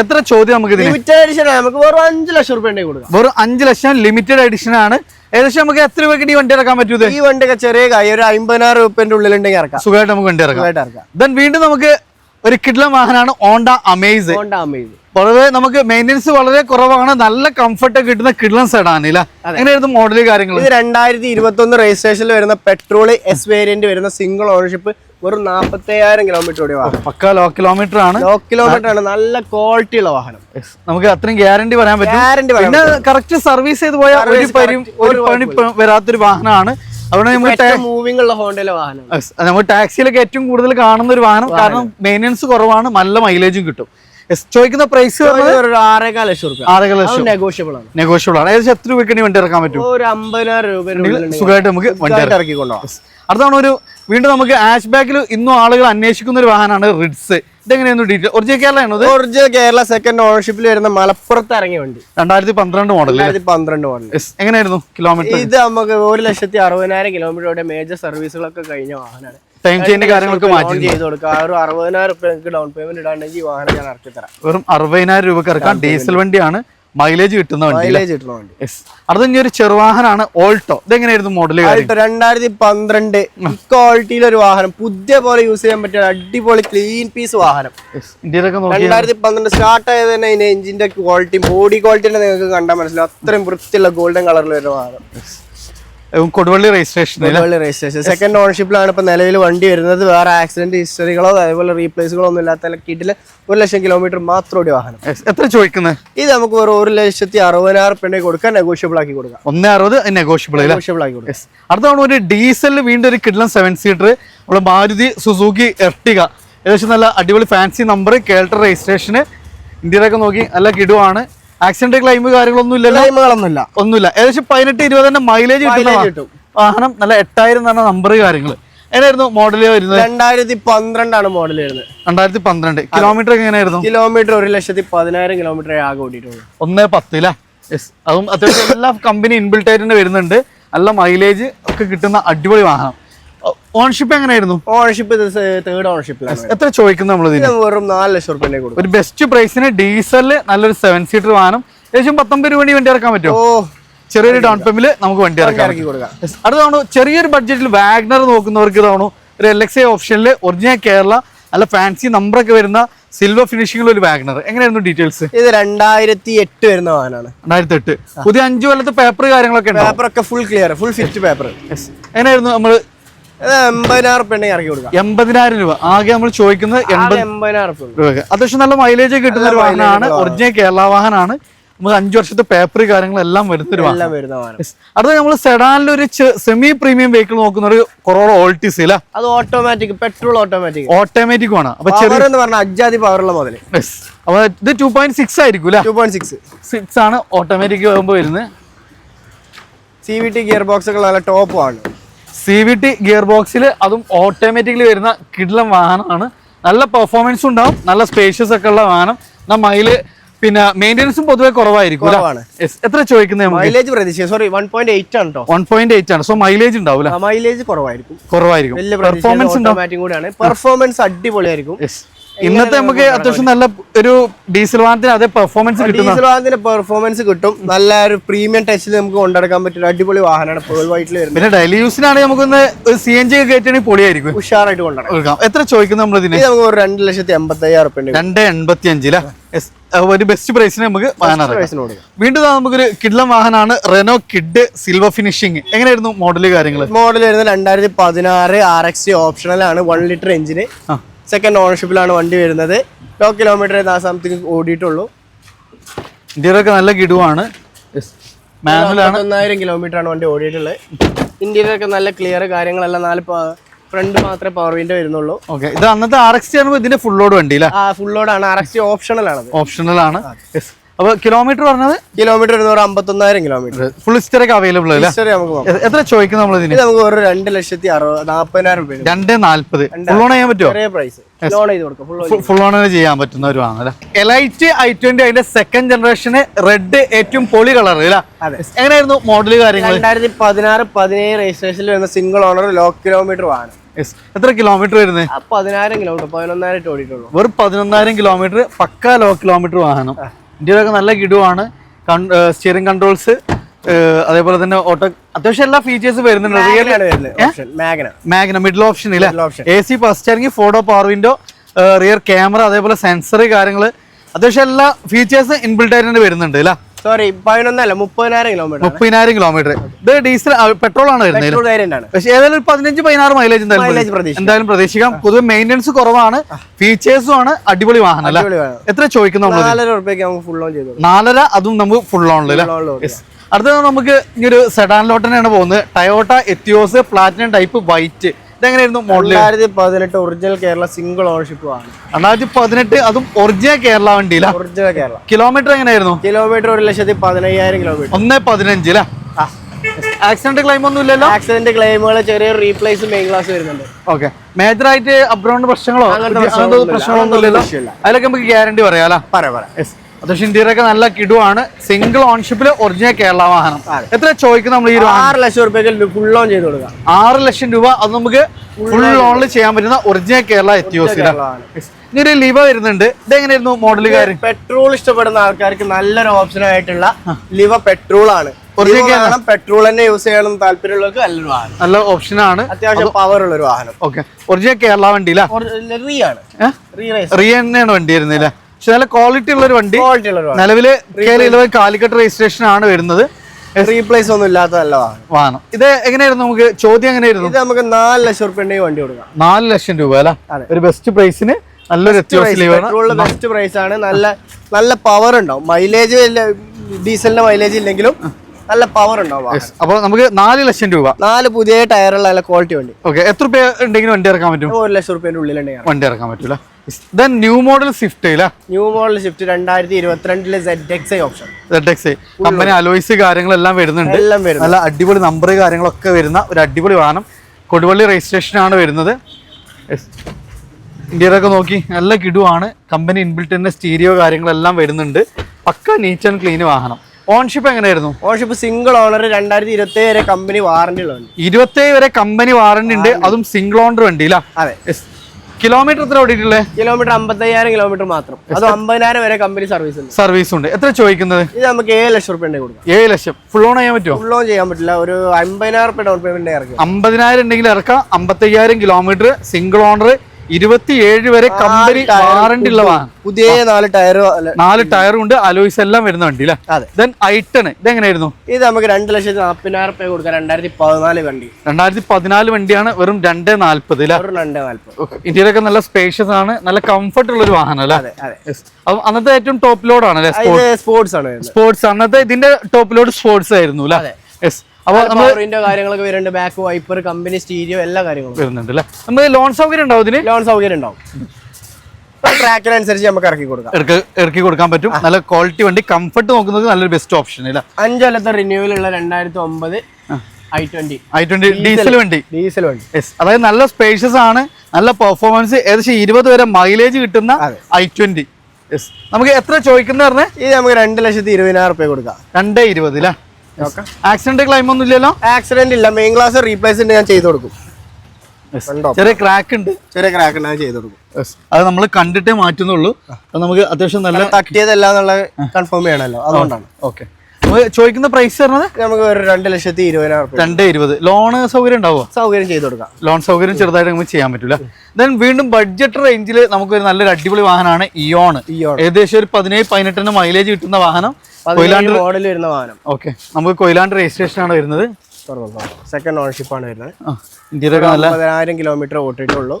Speaker 1: എത്ര ചോദ്യം നമുക്ക്
Speaker 2: ലിമിറ്റഡ് എഡിഷൻ നമുക്ക് വെറും അഞ്ച് ലക്ഷം റുപ്യ കൊടുക്കാം.
Speaker 1: വെറും അഞ്ച് ലക്ഷം ലിമിറ്റഡ് എഡിഷൻ ആണ്. ഏകദേശം നമുക്ക് എത്ര രൂപയ്ക്ക് ഈ വണ്ടി ഇറക്കാൻ പറ്റൂ
Speaker 2: ഈ വണ്ടിയൊക്കെ ചെറിയ കായ് ഒരു അമ്പതിനായിരം രൂപന്റെ ഉള്ളിലുണ്ടെങ്കിൽ ഇറക്കാം.
Speaker 1: സുഖമായിട്ട് നമുക്ക് വണ്ടി ഇറക്കാം. ദെൻ വീണ്ടും നമുക്ക് ഒരു കിഡ്ല വാഹനമാണ് ഓണ്ട അമേസ്
Speaker 2: ഹോണ്ട അമേസ്
Speaker 1: വളരെ നമുക്ക് മെയിന്റെനൻസ് വളരെ കുറവാണ്. നല്ല കംഫർട്ട് കിട്ടുന്ന കിഡ്ലം സെഡാൻ ഇല്ല? എങ്ങനെയായിരുന്നു മോഡൽ കാര്യങ്ങൾ
Speaker 2: ഇത് രണ്ടായിരത്തി ഇരുപത്തി ഒന്ന് രജിസ്ട്രേഷനിൽ വരുന്ന പെട്രോൾ എസ് വേരിയന്റ് വരുന്ന സിംഗിൾ ഓണർഷിപ്പ് വെറും നാപ്പത്തയ്യായിരം കിലോമീറ്റർ ഓടിയ വാഹനം.
Speaker 1: പക്ക ലോ കിലോമീറ്റർ ആണ്.
Speaker 2: ലോ കിലോമീറ്റർ ആണ്. നല്ല ക്വാളിറ്റി ഉള്ള വാഹനം.
Speaker 1: നമുക്ക് അത്രയും ഗ്യാരണ്ടി പറയാൻ പറ്റും.
Speaker 2: ഗ്യാരണ്ടി
Speaker 1: പിന്നെ കറക്റ്റ് സർവീസ് ചെയ്ത് പോയ ഒരു പരി ഒരു പണി വരാത്തൊരു വാഹനമാണ്.
Speaker 2: നമുക്ക് മൂവിംഗ് ഉള്ള ഹോണ്ടയിലെ വാഹനം.
Speaker 1: നമ്മൾ ടാക്സിയിലൊക്കെ ഏറ്റവും കൂടുതൽ കാണുന്ന ഒരു വാഹനം. കാരണം മെയിനൻസ് കുറവാണ്. നല്ല മൈലേജും കിട്ടും. ചോദിക്കുന്ന പ്രൈസ്
Speaker 2: ആറേകാൽ ലക്ഷം രൂപ
Speaker 1: ആറര ലക്ഷം.
Speaker 2: നെഗോഷ്യബിൾ ആണ്.
Speaker 1: നെഗോഷ്യബിൾ ആണ്. ഏകദേശം എത്ര രൂപയ്ക്ക് വണ്ടി ഇറക്കാൻ പറ്റും?
Speaker 2: ഒരു അമ്പതിനായിരം രൂപ
Speaker 1: സുഖമായിട്ട് നമുക്ക് വണ്ടി ഇറക്കി.
Speaker 2: കൊണ്ടുപോകാം
Speaker 1: അടുത്താണ് ഒരു വീണ്ടും നമുക്ക് ആഷ് ബാക്കിൽ ഇന്നും ആളുകൾ അന്വേഷിക്കുന്ന ഒരു വാഹനമാണ് റിഡ്സ്. ഡീറ്റെയിൽ
Speaker 2: ഒറിജിനൽ കേരള സെക്കൻഡ് ഓണർഷിപ്പിൽ വരുന്ന മലപ്പുറത്ത് ഇറങ്ങിയ വണ്ടി.
Speaker 1: രണ്ടായിരത്തി പന്ത്രണ്ട് മോഡൽ
Speaker 2: രണ്ടായിരത്തി പന്ത്രണ്ട് മോഡൽ
Speaker 1: എങ്ങനെയായിരുന്നു കിലോമീറ്റർ
Speaker 2: ഇത് നമുക്ക് ഒരു ലക്ഷത്തി അറുപതിനായിരം കിലോമീറ്ററോടെ മേജർ സർവീസുകളൊക്കെ കഴിഞ്ഞ വാഹനമാണ്.
Speaker 1: ടൈം ചെയിന്റെ കാര്യങ്ങളൊക്കെ മാറ്റി
Speaker 2: ലോൺ ചെയ്ത് കൊടുക്കുക. ഒരു അറുപതിനായിരം റുപ്യ ഡൗൺ പേയ്മെന്റ് ഇടാണ്ടെങ്കിൽ വാഹനം ഞാൻ ഇറക്കി തരാം
Speaker 1: വെറും അറുപതിനായിരം രൂപക്ക് ഇറക്കാം ഡീസൽ വണ്ടിയാണ്. മൈലേജ് കിട്ടുന്ന വണ്ടി
Speaker 2: മൈലേജ് കിട്ടുന്ന വണ്ടി.
Speaker 1: അടുത്ത ഇനി ഒരു ചെറുവാഹനാണ് ഓൾട്ടോ ഇതെങ്ങനെയായിരുന്നു മോഡൽ
Speaker 2: ആയിട്ട് രണ്ടായിരത്തി പന്ത്രണ്ട്. ക്വാളിറ്റിയിൽ ഒരു വാഹനം. പുതിയ പോലെ യൂസ് ചെയ്യാൻ പറ്റിയ അടിപൊളി ക്ലീൻ പീസ് വാഹനം. രണ്ടായിരത്തി പന്ത്രണ്ട് സ്റ്റാർട്ട് ആയത് തന്നെ ഇതിന്റെ എഞ്ചിന്റെ ക്വാളിറ്റി ബോഡി ക്വാളിറ്റി തന്നെ നിങ്ങൾക്ക് കണ്ടാൽ മനസ്സിലാവും. അത്രയും വൃത്തിയുള്ള ഗോൾഡൻ കളറിൽ വരുന്ന വാഹനം.
Speaker 1: Koduvally registration
Speaker 2: Koduvally registration second ഓണർഷിപ്പിലാണ് ഇപ്പൊ നിലവിൽ വണ്ടി വരുന്നത്. വേറെ ആക്സിഡന്റ് ഹിസ്റ്ററികളോ അതേപോലെ റീപ്ലേസുകളോ ഒന്നും ഇല്ലാത്ത കിട്ടിൽ ഒരു ലക്ഷം കിലോമീറ്റർ മാത്രം ഓടിയ വാഹനം.
Speaker 1: എത്ര ചോദിക്കുന്നത്
Speaker 2: ഇത് നമുക്ക് വെറും ഒരു ലക്ഷത്തി അറുപതിനായിരം രൂപ കൊടുക്കാൻ നെഗോഷ്യബിൾ ആക്കി കൊടുക്കാം.
Speaker 1: ഒന്നേ അറുപത് നെഗോഷ്യബിൾ
Speaker 2: നെഗോഷ്യബിൾ ആക്കി കൊടുക്കാം.
Speaker 1: അടുത്താണ് ഒരു ഡീസലിൽ വീണ്ടും ഒരു കിഡ്ലൻ സെവൻ സീറ്റർ നമ്മുടെ മാരുതി സുസുക്കി എർട്ടിക ഏകദേശം നല്ല അടിപൊളി ഫാൻസി നമ്പർ കേൾട്ടർ രജിസ്ട്രേഷന് ഇന്ത്യയിലൊക്കെ നോക്കി നല്ല കിടുവാണ്. ആക്സിഡന്റ് ക്ലൈം കാര്യങ്ങളൊന്നും ഇല്ലല്ലോ?
Speaker 2: ക്ലൈമുകളൊന്നുമില്ല
Speaker 1: ഒന്നുമില്ല. ഏകദേശം പതിനെട്ട് ഇരുപത് തന്നെ മൈലേജ് കിട്ടുന്ന
Speaker 2: കിട്ടും.
Speaker 1: വാഹനം നല്ല എട്ടായിരം തന്നെ നമ്പർ കാര്യങ്ങൾ എങ്ങനെയായിരുന്നു മോഡൽ വരുന്നത്?
Speaker 2: രണ്ടായിരത്തി പന്ത്രണ്ടാണ് മോഡൽ വരുന്നത്.
Speaker 1: രണ്ടായിരത്തി പന്ത്രണ്ട് കിലോമീറ്റർ എങ്ങനെയായിരുന്നു?
Speaker 2: കിലോമീറ്റർ ഒരു ലക്ഷത്തി പതിനായിരം കിലോമീറ്റർ ആകെ ഓടിയിട്ടുള്ളൂ.
Speaker 1: ഒന്നേ പത്തില്ല യെസ് അതും അത്യാവശ്യം എല്ലാ കമ്പനി ഇൻബിൽറ്റ് ആയിട്ട് വരുന്നുണ്ട്. നല്ല മൈലേജ് ഒക്കെ കിട്ടുന്ന അടിപൊളി വാഹനം. ഓൺഷിപ്പ് എങ്ങനെയായിരുന്നു?
Speaker 2: ഓണർഷിപ്പ് തേർഡ് ഓൺഷിപ്പ്
Speaker 1: എത്ര ചോദിക്കുന്നു
Speaker 2: ഇത് വെറും നാല് ലക്ഷം റുപ്യ കൊടുക്കും.
Speaker 1: ഒരു ബെസ്റ്റ് പ്രൈസിന് ഡീസലിൽ നല്ലൊരു സെവൻ സീറ്റർ വാഹനം. ഏകദേശം പത്തൊമ്പത് രൂപ വണ്ടി ഇറക്കാൻ പറ്റുമോ?
Speaker 2: ഓ.
Speaker 1: ചെറിയൊരു ഡൗൺ പേയ്മെന്റിൽ നമുക്ക് വണ്ടി ഇറക്കാം
Speaker 2: കൊടുക്കാം.
Speaker 1: ചെറിയൊരു ബഡ്ജറ്റിൽ വാഗ്നർ നോക്കുന്നവർക്ക് ഇതാണോ? ഒരു എൽ എക്സ് ഐ ഓപ്ഷനിൽ ഒറിജിനൽ കേരള നല്ല ഫാൻസി നമ്പറൊക്കെ വരുന്ന സിൽവർ ഫിനിഷിംഗിൽ ഒരു വാഗ്നർ എങ്ങനെയായിരുന്നു ഡീറ്റെയിൽസ്
Speaker 2: ഇത് രണ്ടായിരത്തി എട്ട് വരുന്ന വാഹനമാണ്.
Speaker 1: രണ്ടായിരത്തി എട്ട് പുതിയ അഞ്ചു കൊല്ലത്തെ പേപ്പർ കാര്യങ്ങളൊക്കെ
Speaker 2: പേപ്പർ ഒക്കെ full clear full fit paper.
Speaker 1: എങ്ങനെയായിരുന്നു നമ്മൾ
Speaker 2: എൺപതിനായിരം രൂപ ഉണ്ടെങ്കിൽ ഇറക്കി കൊടുക്കാം.
Speaker 1: എൺപതിനായിരം രൂപ. ആകെ നമ്മൾ ചോദിക്കുന്നത്
Speaker 2: എൺപതിനായിരം
Speaker 1: രൂപ അത്യാവശ്യം നല്ല മൈലേജ് കിട്ടുന്ന ഒരു വാഹനമാണ്. ഒറിജിനൽ കേരള വാഹനമാണ്. നമുക്ക് അഞ്ചു വർഷത്തെ പേപ്പർ കാര്യങ്ങളെല്ലാം വരുന്ന ഒരു അടുത്ത നമ്മൾ സെഡാനിൽ ഒരു സെമി പ്രീമിയം വെഹിക്കിൾ നോക്കുന്ന ഒരു കൊറോള ഓൾട്ടിസ് അല്ല?
Speaker 2: അത് ഓട്ടോമാറ്റിക് പെട്രോൾ ഓട്ടോമാറ്റിക്
Speaker 1: ഓട്ടോമാറ്റിക് ആണ്. അപ്പൊ
Speaker 2: ചെറിയ പറഞ്ഞാൽ അജാതി പവറുള്ള മുതൽ.
Speaker 1: അപ്പൊ ഇത് ടു പോയിന്റ് സിക്സ് ആയിരിക്കും അല്ലെ?
Speaker 2: ടു പോയിന്റ് സിക്സ്
Speaker 1: സിക്സ് ആണ് ഓട്ടോമാറ്റിക് ആകുമ്പോൾ വരുന്നത്.
Speaker 2: C V T gear box ഒക്കെ നല്ല ടോപ്പ് ആണ്.
Speaker 1: സി വി ടി ഗിയർ ബോക്സിൽ അതും ഓട്ടോമാറ്റിക്കലി വരുന്ന കിടിലം വാഹനമാണ്. നല്ല പെർഫോമൻസ് ഉണ്ടാവും. നല്ല സ്പേഷ്യസ് ഒക്കെ ഉള്ള വാഹനം. എന്നാൽ മൈൽ പിന്നെ മെയിന്റെനൻസും പൊതുവെ കുറവായിരിക്കും? എത്ര ചോദിക്കുന്നത്
Speaker 2: മൈലേജ് പ്രതീക്ഷിക്കുക സോറി വൺ പോയിന്റ് എയ്റ്റ് ആണ്
Speaker 1: വൺ പോയിന്റ് എയ്റ്റ് ആണ്. സോ മൈലേജ് ഉണ്ടാവില്ല
Speaker 2: മൈലേജ് കുറവായിരിക്കും.
Speaker 1: കുറവായിരിക്കും. പെർഫോമൻസ്
Speaker 2: പെർഫോമൻസ് അടിപൊളിയായിരിക്കും.
Speaker 1: ഇന്നത്തെ നമുക്ക് അത്യാവശ്യം നല്ല ഒരു ഡീസൽ വാഹനത്തിന് അതേ പെർഫോമൻസ് കിട്ടും
Speaker 2: ഡീസൽ വാഹനത്തിന്റെ പെർഫോമൻസ് കിട്ടും. നല്ല ഒരു പ്രീമിയം ടച്ചിൽ നമുക്ക് കൊണ്ടെടുക്കാൻ പറ്റും അടിപൊളി വാഹനമാണ്. പേൾ വൈറ്റിൽ വരുന്നത്.
Speaker 1: പിന്നെ ഡെയിലി യൂസിനാണെങ്കിൽ നമുക്കൊന്ന് സി എൻ ജി കയറ്റുകയാണെങ്കിൽ പൊളിയായിരിക്കും.
Speaker 2: ഉഷാറായിട്ട്
Speaker 1: കൊണ്ടുവരാം എത്ര ചോദിക്കുന്നത് നമ്മൾ ഇതിന്?
Speaker 2: ഇത് നമുക്ക് ഒരു രണ്ട് ലക്ഷത്തി എൺപത്തി അയ്യായിരം റുപ്യ
Speaker 1: രണ്ട് എൺപത്തി അഞ്ചില ഒരു ബെസ്റ്റ് പ്രൈസിന് നമുക്ക് വാഹനം വീണ്ടും നമുക്കൊരു കിഡ്ലം വാഹനമാണ് റെനോ കിഡ് സിൽവർ ഫിനിഷിംഗ് എങ്ങനെയായിരുന്നു മോഡൽ കാര്യങ്ങൾ
Speaker 2: മോഡൽ വരുന്നത് രണ്ടായിരത്തി പതിനാറ് ആർ എക്സ് ആണ്. One litre engine. സെക്കൻഡ് ഓണർഷിപ്പിലാണ് വണ്ടി വരുന്നത്. ലോ കിലോമീറ്റർ ആ സമയത്ത് ഓടിയിട്ടുള്ളൂ.
Speaker 1: ഇന്ത്യയിലൊക്കെ നല്ല കിടുവാണ് മാനുവലാണ്.
Speaker 2: ഒന്നായിരം കിലോമീറ്റർ ആണ് വണ്ടി ഓടിയിട്ടുള്ളത് ഇന്ത്യയിലൊക്കെ നല്ല ക്ലിയർ കാര്യങ്ങളെല്ലാം നാല് ഫ്രണ്ട് മാത്രമേ പവർ വിൻഡോ വരുന്നുള്ളൂ.
Speaker 1: ഓക്കെ ഇത് അന്നത്തെ ആർ എക്സ് ആണ്? ഇതിന്റെ ഫുൾ ലോഡ് വണ്ടി അല്ലേ?
Speaker 2: ഫുൾ ലോഡാണ് ആർ എക്സ് ഓപ്ഷണൽ ആണ്.
Speaker 1: ഓപ്ഷണൽ ആണ് അപ്പൊ കിലോമീറ്റർ പറഞ്ഞത്?
Speaker 2: കിലോമീറ്റർ വരുന്ന ഒരു അമ്പത്തൊന്നായിരം കിലോമീറ്റർ
Speaker 1: ഫുൾ ഹിസ്റ്ററൊക്കെ അവൈലബിൾ അല്ലേ?
Speaker 2: ഹിസ്റ്ററി.
Speaker 1: എത്ര ചോദിക്കുന്നത് നമ്മൾ ഇതിന്?
Speaker 2: ഇത് നമുക്ക് ഒരു രണ്ട് ലക്ഷത്തി നാൽപ്പതിനായിരം രൂപ
Speaker 1: രണ്ട് നാല്പത്. ഫുൾ ഓൺ ചെയ്യാൻ പറ്റുമോ
Speaker 2: പ്രൈസ് ഫുൾ
Speaker 1: ഓൺ ചെയ്യാൻ പറ്റുന്ന ഒരു വാങ്ങല എലൈറ്റ് ഐ ട്വന്റി അതിന്റെ സെക്കൻഡ് ജനറേഷന് റെഡ് ഏറ്റവും പൊളി കളർ. എങ്ങനെയായിരുന്നു മോഡൽ കാര്യങ്ങൾ
Speaker 2: രണ്ടായിരത്തി പതിനാറ് പതിനേഴ് രജിസ്ട്രേഷനിൽ വരുന്ന single owner low kilometre
Speaker 1: Yes. എത്ര കിലോമീറ്റർ വരുന്നത്
Speaker 2: പതിനായിരം കിലോമീറ്റർ പതിനൊന്നായിരം ഓടിയിട്ടുള്ളൂ.
Speaker 1: വെറും പതിനൊന്നായിരം കിലോമീറ്റർ പക്ക ലോ കിലോമീറ്റർ വാഹനം. ഇന്ത്യയിലൊക്കെ നല്ല കിടുവാണ്. സ്റ്റിയറിംഗ് കൺട്രോൾസ് അതേപോലെ തന്നെ ഓട്ടോ അത്യാവശ്യം എല്ലാ ഫീച്ചേഴ്സ് വരുന്നുണ്ട്.
Speaker 2: മാഗ്ന
Speaker 1: മിഡിൽ ഓപ്ഷൻ ഇല്ല? എ സി ഫസ്റ്റ് ആണെങ്കിൽ photo power window rear camera അതേപോലെ സെൻസർ കാര്യങ്ങൾ അത്യാവശ്യം എല്ലാ ഫീച്ചേഴ്സും ഇൻബിൽഡ് ആയിട്ട് തന്നെ വരുന്നുണ്ട് അല്ല
Speaker 2: സോറി പതിനൊന്നല്ല മുപ്പതിനായിരം കിലോമീറ്റർ
Speaker 1: മുപ്പതിനായിരം കിലോമീറ്റർ ഇത് ഡീസൽ പെട്രോൾ ആണ് വരുന്നത്. പക്ഷേ ഏതായാലും പതിനഞ്ച് പതിനാറ് മൈലേജ് എന്തായാലും
Speaker 2: പ്രതീക്ഷിക്കാം.
Speaker 1: പൊതുവെ മെയിന്റെനൻസ് കുറവാണ്. ഫീച്ചേഴ്സും ആണ്. അടിപൊളി വാഹനം അല്ല. എത്ര ചോദിക്കുന്നു
Speaker 2: നാലര അതും നമുക്ക് ഫുൾ ഓൺ ചെയ്തു
Speaker 1: നാലര അതും നമുക്ക് ഫുൾ
Speaker 2: ഓണിൽ.
Speaker 1: അടുത്തത് നമുക്ക് ഇനി ഒരു സെഡാനിലോട്ട് തന്നെയാണ് പോകുന്നത്. Toyota Etios platinum type white ഇതെങ്ങനെയായിരുന്നു model
Speaker 2: രണ്ടായിരത്തി പതിനെട്ട് ഒറിജിനൽ കേരള സിംഗിൾ ഓണർഷിപ്പ് ആണ്
Speaker 1: രണ്ടായിരത്തി പതിനെട്ട് അതും ഒറിജിനൽ കേരള വണ്ടിയില?
Speaker 2: ഒറിജിനൽ കേരള.
Speaker 1: കിലോമീറ്റർ എങ്ങനെയായിരുന്നു?
Speaker 2: കിലോമീറ്റർ ഒരു ലക്ഷത്തി പതിനയ്യായിരം കിലോമീറ്റർ
Speaker 1: ഒന്ന് പതിനഞ്ച് അല്ലേ ആക്സിഡന്റ് ക്ലെയിം ഒന്നും ഇല്ലല്ലോ?
Speaker 2: ആക്സിഡന്റ് ക്ലെയിമുകൾ ചെറിയ റീപ്ലേസ് മെയിൻ ക്ലാസ് വരുന്നുണ്ട്.
Speaker 1: ഓക്കെ മേജർ ആയിട്ട് അപ്ഗ്രൗണ്ട് പ്രശ്നങ്ങളോ?
Speaker 2: പ്രശ്നങ്ങളൊന്നുമില്ല.
Speaker 1: പ്രശ്നങ്ങളൊന്നും ഇല്ലല്ലോ? അതിലൊക്കെ നമുക്ക് ഗ്യാരണ്ടി പറയാലോ
Speaker 2: പറയാം പറയാം.
Speaker 1: അത്യാവശ്യം ഇന്ത്യയിലൊക്കെ ഒക്കെ നല്ല കിടുവാണ്. സിംഗിൾ ഓൺഷിപ്പിൽ ഒറിജിനൽ കേരള വാഹനം. എത്ര ചോദിക്കും നമ്മൾ ഈ
Speaker 2: ആറ് ലക്ഷം രൂപയ്ക്ക് ഫുൾ ഓൺ ചെയ്ത് കൊടുക്കാം.
Speaker 1: ആറ് ലക്ഷം രൂപ അത് നമുക്ക് ഫുൾ ഓണിൽ ചെയ്യാൻ പറ്റുന്ന ഒറിജിനൽ കേരള എത്തിയോസില ഇനി ഒരു ലിവ വരുന്നുണ്ട്. ഇതെങ്ങനെയായിരുന്നു മോഡൽ കാര്യം
Speaker 2: പെട്രോൾ ഇഷ്ടപ്പെടുന്ന ആൾക്കാർക്ക് നല്ലൊരു ഓപ്ഷൻ ആയിട്ടുള്ള ലിവ പെട്രോൾ ആണ്. പെട്രോൾ തന്നെ യൂസ് ചെയ്യണം താല്പര്യമുള്ളവർക്ക് നല്ലൊരു വാഹനം.
Speaker 1: നല്ല ഓപ്ഷൻ ആണ്.
Speaker 2: അത്യാവശ്യം പവർ ഉള്ള ഒരു വാഹനം.
Speaker 1: ഓക്കെ ഒറിജിനൽ കേരള വണ്ടിയിലാണ്
Speaker 2: റീ ആണ്. റീ
Speaker 1: തന്നെയാണ് വണ്ടി വരുന്നില്ല പക്ഷെ നല്ല ക്വാളിറ്റി ഉള്ള ഒരു വണ്ടി.
Speaker 2: ക്വാളിറ്റി ഉള്ള ഒരു
Speaker 1: കാലിക്കട്ട് രജിസ്ട്രേഷൻ ആണ് വരുന്നത്.
Speaker 2: റീപ്ലേസ് ഒന്നും ഇല്ലാത്ത നല്ല വാഹനം.
Speaker 1: വാഹനം. ഇത് എങ്ങനെയായിരുന്നു നമുക്ക് ചോദ്യം എങ്ങനെയായിരുന്നു?
Speaker 2: ഇത് നമുക്ക് നാല് ലക്ഷം റുപ്യ വണ്ടി കൊടുക്കാം.
Speaker 1: നാല് ലക്ഷം രൂപ അല്ല? ഒരു ബെസ്റ്റ് പ്രൈസിന് നല്ലൊരു
Speaker 2: പെട്രോളിന്റെ ബെസ്റ്റ് പ്രൈസ് ആണ്. നല്ല നല്ല പവർ ഉണ്ടാവും. മൈലേജ് ഡീസലിന്റെ മൈലേജ് ഇല്ലെങ്കിലും നല്ല പവർ ഉണ്ടാവും അപ്പൊ
Speaker 1: അപ്പോൾ നമുക്ക് നാല് ലക്ഷം രൂപ.
Speaker 2: നാല് പുതിയ ടയറുള്ള നല്ല ക്വാളിറ്റി വണ്ടി.
Speaker 1: ഓക്കെ എത്ര രൂപ ഉണ്ടെങ്കിലും വണ്ടി ഇറക്കാൻ പറ്റും?
Speaker 2: ഒരു ലക്ഷം റുപ്യന്റെ ഉള്ളിലുണ്ടെങ്കിൽ
Speaker 1: വണ്ടി ഇറക്കാൻ പറ്റൂല. New model Swift
Speaker 2: new model Swift രണ്ടായിരത്തി ഇരുപത്തിരണ്ടിലെ Z X I option
Speaker 1: ZX company alloys കാര്യങ്ങളെല്ലാം വരുന്നുണ്ട്.
Speaker 2: എല്ലാം വരും
Speaker 1: നല്ല അടിപൊളി നമ്പർ കാര്യങ്ങളൊക്കെ വരുന്ന ഒരു അടിപൊളി വാഹനം. കൊടുവള്ളി രജിസ്ട്രേഷൻ ആണ് വരുന്നത്. ഇന്ത്യയിലൊക്കെ നോക്കി നല്ല കിടുവാണ്. കമ്പനി ഇൻബിൽറ്റ് തന്നെ സ്റ്റീരിയോ കാര്യങ്ങളെല്ലാം വരുന്നുണ്ട്. പക്ക നീറ്റ് ആൻഡ് ക്ലീൻ വാഹനം. ഓൺഷിപ്പ് എങ്ങനെയായിരുന്നു?
Speaker 2: ഓൺഷിപ്പ് സിംഗിൾ ഓണർ രണ്ടായിരത്തി ഇരുപത്തി വരെ കമ്പനി വാറന്റി ഇരുപത്തി
Speaker 1: ഏഴ് വരെ കമ്പനി വാറണ്ടി ഉണ്ട്. അതും സിംഗിൾ ഓണർ വണ്ടി അല്ല
Speaker 2: അതെ
Speaker 1: കിലോമീറ്റർ എത്ര ഓടിയിട്ടുള്ളത്
Speaker 2: കിലോമീറ്റർ അമ്പത്തയ്യായിരം കിലോമീറ്റർ മാത്രം. അത് അമ്പതിനായിരം വരെ കമ്പനി സർവീസ് ഉണ്ട്.
Speaker 1: സർവീസ് ഉണ്ട്. എത്ര ചോദിക്കുന്നത്?
Speaker 2: ഇത് നമുക്ക് ഏഴ് ലക്ഷം റുപ്യ കൊടുക്കാം.
Speaker 1: ഏഴ് ലക്ഷം. ഫുൾ ഓൺ ചെയ്യാൻ പറ്റുമോ?
Speaker 2: ഫുൾ ഓൺ ചെയ്യാൻ പറ്റില്ല. ഒരു അമ്പതിനായിരം റുപ്യ ഡൗൺ പേയ്മെന്റ് ഇറക്കാം.
Speaker 1: അമ്പതിനായിരം ഉണ്ടെങ്കിൽ ഇറക്കാം. അമ്പത്തയ്യായിരം കിലോമീറ്റർ സിംഗിൾ ഓണർ ഇരുപത്തിയേഴ് വരെ കമ്പനി വാറണ്ടി ഉള്ളതാണ്
Speaker 2: പുതിയ നാല് ടയർ
Speaker 1: നാല് ടയറും ഉണ്ട് അലോയ്സ് എല്ലാം വരുന്ന വണ്ടി അല്ലേ ദെൻ ഐട്ടൺ ഇതെങ്ങനെയായിരുന്നു?
Speaker 2: ഇത് നമുക്ക് രണ്ട് ലക്ഷത്തി നാൽപ്പതിനായിരം റുപ്യ കൊടുക്കാം. രണ്ടായിരത്തി പതിനാല് വണ്ടി.
Speaker 1: രണ്ടായിരത്തി പതിനാല് വണ്ടിയാണ് വെറും രണ്ട് നാല്പത് ഇന്ത്യയിലൊക്കെ നല്ല സ്പേഷ്യസ് ആണ് നല്ല കംഫർട്ട് ഉള്ള ഒരു വാഹനം അല്ലേ. അപ്പം അന്നത്തെ ഏറ്റവും ടോപ്പ് ലോഡ് ആണ്
Speaker 2: സ്പോർട്സ് ആണ്.
Speaker 1: സ്പോർട്സ് അന്നത്തെ ഇതിന്റെ ടോപ്പ് ലോഡ് സ്പോർട്സ് ആയിരുന്നു അല്ലേ. യെസ് അപ്പൊ നമ്മൾ
Speaker 2: പവറിന്റെ കാര്യങ്ങളൊക്കെ വരുന്നുണ്ട്. ബാക്ക് വൈപ്പർ കമ്പനി സ്റ്റീരിയോ എല്ലാ കാര്യങ്ങളും.
Speaker 1: വരുന്നുണ്ട് അല്ലേ? നമുക്ക് ലോൺ സൗകര്യം ഉണ്ടാവും ഇതിന്?
Speaker 2: ലോൺ സൗകര്യം ഉണ്ടാവും. ട്രാക്കിനനുസരിച്ച് നമുക്ക് ഇറക്കി കൊടുക്കാം.
Speaker 1: ഇറക്കി കൊടുക്കാൻ പറ്റും. നല്ല ക്വാളിറ്റി വണ്ടി കംഫർട്ട് നോക്കുന്നത് നല്ലൊരു ബെസ്റ്റ് ഓപ്ഷൻ അല്ല?
Speaker 2: അഞ്ച് കൊല്ലത്തെ റിന്യൂവൽ ഉള്ള രണ്ടായിരത്തി ഒമ്പത് i twenty
Speaker 1: i twenty diesel വണ്ടി.
Speaker 2: ഡീസൽ വണ്ടി.
Speaker 1: അതായത് നല്ല സ്പേഷ്യസ് ആണ്. നല്ല പെർഫോമൻസ് ഏകദേശം ഇരുപത് വരെ മൈലേജ് കിട്ടുന്ന. ഐ ട്വന്റി നമുക്ക് എത്ര ചോദിക്കുന്ന പറഞ്ഞേ?
Speaker 2: ഇത് നമുക്ക് രണ്ട് ലക്ഷത്തി ഇരുപതിനായിരം റുപ്യ കൊടുക്കാം.
Speaker 1: രണ്ടേ ഇരുപത് അല്ലേ
Speaker 2: ഓക്കെ
Speaker 1: ആക്സിഡന്റ് ക്ലൈം ഒന്നും ഇല്ലല്ലോ?
Speaker 2: ആക്സിഡന്റ് ഇല്ല. മെയിൻ ക്ലാസ് റീപ്ലേസ് ഉണ്ട് ഞാൻ ചെയ്തു കൊടുക്കും.
Speaker 1: ചെറിയ ക്രാക്ക് ഉണ്ട്.
Speaker 2: ചെറിയ ക്രാക്ക് ഉണ്ട് ചെയ്ത് കൊടുക്കും.
Speaker 1: അത് നമ്മൾ കണ്ടിട്ടേ മാറ്റുന്നുള്ളൂ. അത് നമുക്ക് അത്യാവശ്യം നല്ല
Speaker 2: തട്ടിയതല്ല എന്നുള്ള കൺഫേം ചെയ്യണമല്ലോ. അതുകൊണ്ടാണ്.
Speaker 1: ഓക്കെ ചോദിക്കുന്ന പ്രൈസ് പറഞ്ഞത്?
Speaker 2: നമുക്ക് ഒരു രണ്ട് ലക്ഷത്തി ഇരുപതിനായിരം
Speaker 1: രണ്ട് ഇരുപത്. ലോണ് സൗകര്യം ഉണ്ടാവുമോ
Speaker 2: സൗകര്യം ചെയ്ത് കൊടുക്കാം.
Speaker 1: ലോൺ സൗകര്യം ചെറുതായിട്ട് നമുക്ക് ചെയ്യാൻ പറ്റില്ല ദെൻ വീണ്ടും ബഡ്ജറ്റ് റേഞ്ചിൽ നമുക്ക് ഒരു നല്ലൊരു അടിപൊളി വാഹനമാണ് ഇയോൺ
Speaker 2: ഇയോൺ.
Speaker 1: ഏകദേശം ഒരു പതിനേഴ് പതിനെട്ടിന് മൈലേജ് കിട്ടുന്ന വാഹനം. കൊയിലാണ്ട്
Speaker 2: മോഡൽ വരുന്ന വാഹനം.
Speaker 1: ഓക്കെ നമുക്ക് കൊയിലാണ്ട് രജിസ്ട്രേഷൻ ആണ് വരുന്നത്.
Speaker 2: സെക്കൻഡ് ഓണർഷിപ്പ് ആണ് വരുന്നത്.
Speaker 1: ഇന്ത്യയിലൊക്കെ നല്ല
Speaker 2: അമ്പതിനായിരം കിലോമീറ്റർ ഓട്ടിട്ടുള്ളൂ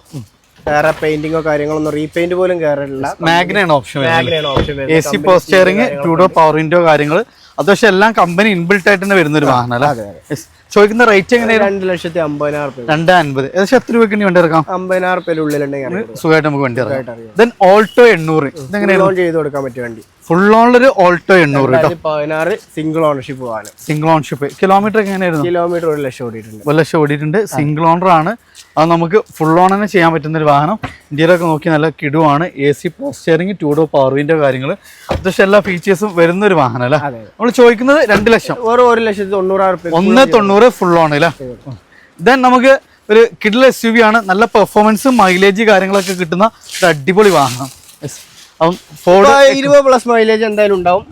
Speaker 2: വേറെ പെയിന്റിങ്ങോ കാര്യങ്ങളൊന്നും റീപെയിന്റ് പോലും കയറില്ല
Speaker 1: മാഗ്നയാണ് option
Speaker 2: മാഗ്നയാണ് option
Speaker 1: A C post steering ടൂഡോ power window കാര്യങ്ങൾ അത്യാവശ്യം എല്ലാം കമ്പനി ഇൻബിൽട്ട് ആയിട്ട് തന്നെ വരുന്ന ഒരു വാഹനം അല്ലേ. ചോദിക്കുന്ന റേറ്റ് എങ്ങനെയാണ്
Speaker 2: രണ്ട് ലക്ഷത്തി അമ്പതിനായിരം
Speaker 1: രണ്ട് അൻപത്. ഏകദേശം എത്ര രൂപയ്ക്ക് വേണ്ടി ഇറക്കാം?
Speaker 2: അമ്പതിനായിരം രൂപയുടെ ഉള്ളിലുണ്ടെങ്കിൽ
Speaker 1: സുഖമായിട്ട് നമുക്ക് വണ്ടി ഇറക്കാം. ദെൻ ഓൾട്ടോ എണ്ണൂറ്. ഇതെങ്ങനെ
Speaker 2: ലോൺ ചെയ്ത് കൊടുക്കാൻ പറ്റിയ വണ്ടി.
Speaker 1: ഫുൾ ഓണിലൊരു ഓൾട്ടോ എണ്ണൂറ്
Speaker 2: പതിനാറ് സിംഗിൾ ഓണർഷിപ്പ് വാഹനം.
Speaker 1: സിംഗിൾ ഓണർഷിപ്പ് കിലോമീറ്റർ എങ്ങനെയായിരുന്നു?
Speaker 2: കിലോമീറ്റർ ഒരു ലക്ഷം ഓടിയിട്ടുണ്ട്.
Speaker 1: ഒരു ലക്ഷം ഓടിയിട്ടുണ്ട്. സിംഗിൾ ഓണർ ആണ്. അത് നമുക്ക് ഫുൾ ഓൺ തന്നെ ചെയ്യാൻ പറ്റുന്ന ഒരു വാഹനം. ഇന്ത്യയിലൊക്കെ നോക്കി നല്ല കിടുവാണ്. എ സി പോസ്റ്ററിങ് ടൂഡോ പവർ വിൻഡോ കാര്യങ്ങൾ അത്യാവശ്യം എല്ലാ ഫീച്ചേഴ്സും വരുന്ന ഒരു വാഹനം അല്ലേ? നമ്മൾ ചോദിക്കുന്നത് രണ്ട് ലക്ഷം.
Speaker 2: ഓരോ ഒരു ലക്ഷത്തി തൊണ്ണൂറായിരം രൂപ
Speaker 1: ഒന്ന് തൊണ്ണൂറ് ഫുൾ ഓൺ അല്ലേ? ദെൻ നമുക്ക് ഒരു കിഡിൽ എസ് യു വി ആണ്. നല്ല പെർഫോമൻസും മൈലേജ് കാര്യങ്ങളൊക്കെ കിട്ടുന്ന ഒരു അടിപൊളി വാഹനം.
Speaker 2: ഇരുപത് പ്ലസ് മൈലേജ് എന്തായാലും ഉണ്ടാവും.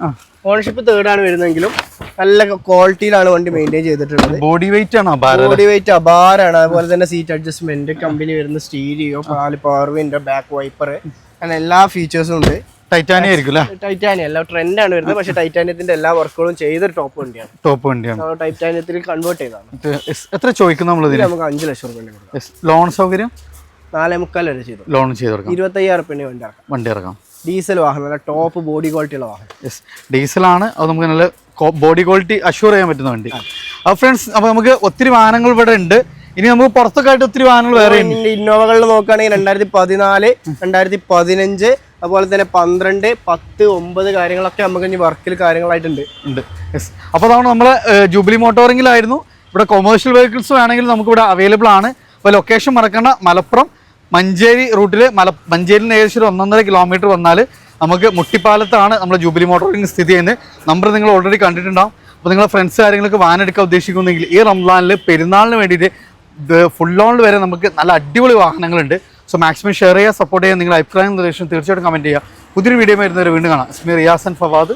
Speaker 2: ഓണർഷിപ്പ് തേർഡ് ആണ് വരുന്നെങ്കിലും നല്ല ക്വാളിറ്റിയിലാണ് വണ്ടി മെയിന്റെയിൻ ചെയ്തിട്ടുള്ളത്.
Speaker 1: ബോഡി വെയിറ്റ് ആണോ?
Speaker 2: ബോഡി വെയിറ്റ് അപാരാണ്. അതുപോലെ തന്നെ സീറ്റ് അഡ്ജസ്റ്റ്മെന്റ് കമ്പനി വരുന്ന സ്റ്റീരിയോ പാൽ പവർ വിൻഡോ ബാക്ക് വൈപ്പർ അങ്ങനെ എല്ലാ ഫീച്ചേഴ്സും ഉണ്ട്.
Speaker 1: ടൈറ്റാനിയ ആയിരിക്കും അല്ലേ
Speaker 2: ടൈറ്റാനിയം ട്രെൻഡ് ആണ് വരുന്നത്. പക്ഷേ ടൈറ്റാനിയത്തിന്റെ എല്ലാ വർക്കുകളും ചെയ്തൊരു ടോപ്പ് വണ്ടിയാണ്.
Speaker 1: ടോപ്പ് വണ്ടിയാണ്.
Speaker 2: ടൈറ്റാനിയത്തിൽ കൺവേർട്ട്
Speaker 1: ചെയ്താണ് എത്ര ചോദിക്കും നമ്മൾ
Speaker 2: നമുക്ക് അഞ്ച് ലക്ഷം കൊടുക്കാം.
Speaker 1: ലോൺ സൗകര്യം?
Speaker 2: നാലേ മുക്കാൽ വരെ ചെയ്തു.
Speaker 1: ലോൺ ചെയ്ത്
Speaker 2: ഇരുപത്തയ്യായിരം റുപ്യ വണ്ടി ഇറക്കാം.
Speaker 1: വണ്ടി ഇറക്കാം.
Speaker 2: ഡീസൽ വാഹനം നല്ല ടോപ്പ് ബോഡി ക്വാളിറ്റി ഉള്ള വാഹനം.
Speaker 1: യെസ് ഡീസലാണ്. അത് നമുക്ക് നല്ല ബോഡി ക്വാളിറ്റി അഷ്യൂർ ചെയ്യാൻ പറ്റുന്ന വണ്ടി. അപ്പോൾ ഫ്രണ്ട്സ് അപ്പോൾ നമുക്ക് ഒത്തിരി വാഹനങ്ങൾ ഇവിടെ ഉണ്ട്. ഇനി നമുക്ക് പുറത്തൊക്കെ ആയിട്ട് ഒത്തിരി വാഹനങ്ങൾ വേറെ
Speaker 2: ഇന്നോവകളിൽ നോക്കുകയാണെങ്കിൽ രണ്ടായിരത്തി പതിനാല് രണ്ടായിരത്തി പതിനഞ്ച് അതുപോലെ തന്നെ പന്ത്രണ്ട് പത്ത് ഒമ്പത് കാര്യങ്ങളൊക്കെ നമുക്ക് ഇനി വർക്കിൽ കാര്യങ്ങളായിട്ടുണ്ട്.
Speaker 1: ഉണ്ട്. യെസ് അപ്പോൾ അതാണ് നമ്മൾ ജൂബിലി മോട്ടോറിങ്ങിലായിരുന്നു. ഇവിടെ കൊമേഴ്ഷ്യൽ വെഹിക്കിൾസ് വേണമെങ്കിൽ നമുക്ക് ഇവിടെ അവൈലബിൾ ആണ്. അപ്പോൾ ലൊക്കേഷൻ മറക്കേണ്ട. മലപ്പുറം മഞ്ചേരി റൂട്ടിൽ മല മഞ്ചേരിയിൽ നിന്ന് ഏകദേശം ഒരു ഒന്നൊന്നര കിലോമീറ്റർ വന്നാൽ നമുക്ക് മുട്ടിപ്പാലത്താണ് നമ്മുടെ ജൂബിലി മോട്ടോറിംഗ് സ്ഥിതി ചെയ്യുന്നത്. നമ്പർ നിങ്ങൾ ഓൾറെഡി കണ്ടിട്ടുണ്ടാവും. അപ്പോൾ നിങ്ങളെ ഫ്രണ്ട്സ് കാര്യങ്ങളൊക്കെ വാൻ എടുക്കാൻ ഉദ്ദേശിക്കുന്നെങ്കിൽ ഈ റംസാനിൽ പെരുന്നാളിന് വേണ്ടിയിട്ട് ഫുൾ ഓണിൽ വരെ നമുക്ക് നല്ല അടിപൊളി വാഹനങ്ങളുണ്ട്. സോ മാക്സിമം ഷെയർ ചെയ്യുക സപ്പോർട്ട് ചെയ്യുക നിങ്ങളുടെ അഭിപ്രായം നിർദ്ദേശം തീർച്ചയായിട്ടും കമന്റ് ചെയ്യുക. പുതിയൊരു വീഡിയോ വരുന്നവരെ വീണ്ടും കാണാം. ഇസ്മി റിയാസൻ ഫവാദ്.